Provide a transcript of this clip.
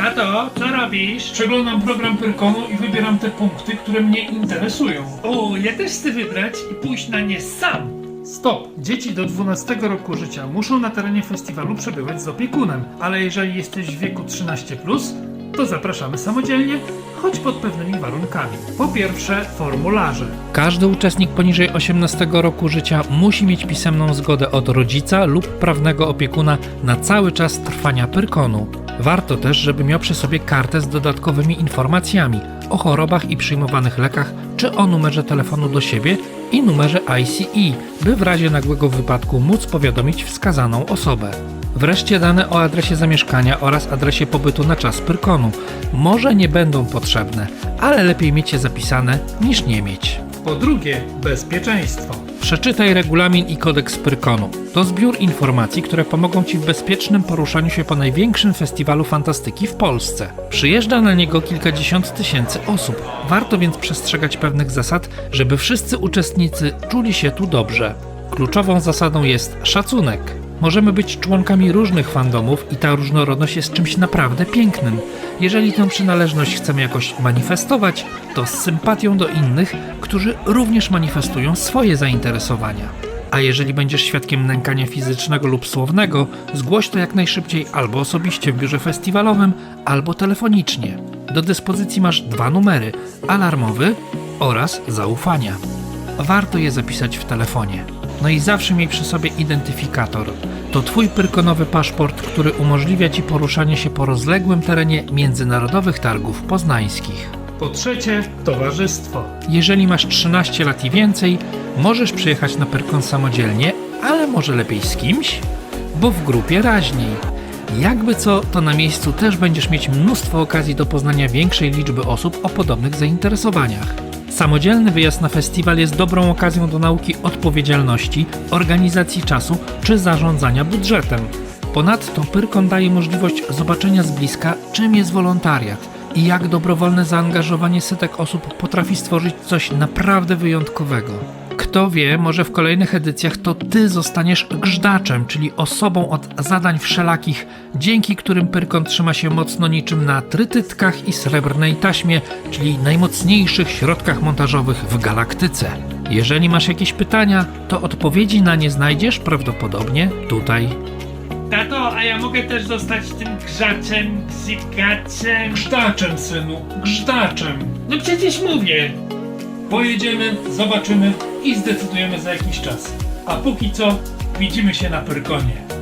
Tato, co robisz? Przeglądam program Pyrkonu i wybieram te punkty, które mnie interesują. O, ja też chcę wybrać i pójść na nie sam. Stop! Dzieci do 12 roku życia muszą na terenie festiwalu przebywać z opiekunem, ale jeżeli jesteś w wieku 13+, to zapraszamy samodzielnie, choć pod pewnymi warunkami. Po pierwsze, formularze. Każdy uczestnik poniżej 18 roku życia musi mieć pisemną zgodę od rodzica lub prawnego opiekuna na cały czas trwania Pyrkonu. Warto też, żeby miał przy sobie kartę z dodatkowymi informacjami o chorobach i przyjmowanych lekach, czy o numerze telefonu do siebie i numerze ICE, by w razie nagłego wypadku móc powiadomić wskazaną osobę. Wreszcie dane o adresie zamieszkania oraz adresie pobytu na czas Pyrkonu. Może nie będą potrzebne, ale lepiej mieć je zapisane niż nie mieć. Po drugie, bezpieczeństwo. Przeczytaj regulamin i kodeks Pyrkonu. To zbiór informacji, które pomogą Ci w bezpiecznym poruszaniu się po największym festiwalu fantastyki w Polsce. Przyjeżdża na niego kilkadziesiąt tysięcy osób. Warto więc przestrzegać pewnych zasad, żeby wszyscy uczestnicy czuli się tu dobrze. Kluczową zasadą jest szacunek. Możemy być członkami różnych fandomów i ta różnorodność jest czymś naprawdę pięknym. Jeżeli tę przynależność chcemy jakoś manifestować, to z sympatią do innych, którzy również manifestują swoje zainteresowania. A jeżeli będziesz świadkiem nękania fizycznego lub słownego, zgłoś to jak najszybciej albo osobiście w biurze festiwalowym, albo telefonicznie. Do dyspozycji masz dwa numery: alarmowy oraz zaufania. Warto je zapisać w telefonie. No i zawsze miej przy sobie identyfikator. To twój pyrkonowy paszport, który umożliwia ci poruszanie się po rozległym terenie międzynarodowych targów poznańskich. Po trzecie, towarzystwo. Jeżeli masz 13 lat i więcej, możesz przyjechać na Pyrkon samodzielnie, ale może lepiej z kimś, bo w grupie raźniej. Jakby co, to na miejscu też będziesz mieć mnóstwo okazji do poznania większej liczby osób o podobnych zainteresowaniach. Samodzielny wyjazd na festiwal jest dobrą okazją do nauki odpowiedzialności, organizacji czasu czy zarządzania budżetem. Ponadto Pyrkon daje możliwość zobaczenia z bliska, czym jest wolontariat i jak dobrowolne zaangażowanie setek osób potrafi stworzyć coś naprawdę wyjątkowego. Kto wie, może w kolejnych edycjach to ty zostaniesz grzdaczem, czyli osobą od zadań wszelakich, dzięki którym Pyrkon trzyma się mocno niczym na trytytkach i srebrnej taśmie, czyli najmocniejszych środkach montażowych w galaktyce. Jeżeli masz jakieś pytania, to odpowiedzi na nie znajdziesz prawdopodobnie tutaj. Tato, a ja mogę też zostać tym grzaczem, gzygaczem? Grzdaczem, synu, grzdaczem. No przecież mówię. Pojedziemy, zobaczymy i zdecydujemy za jakiś czas. A póki co, widzimy się na Pyrkonie.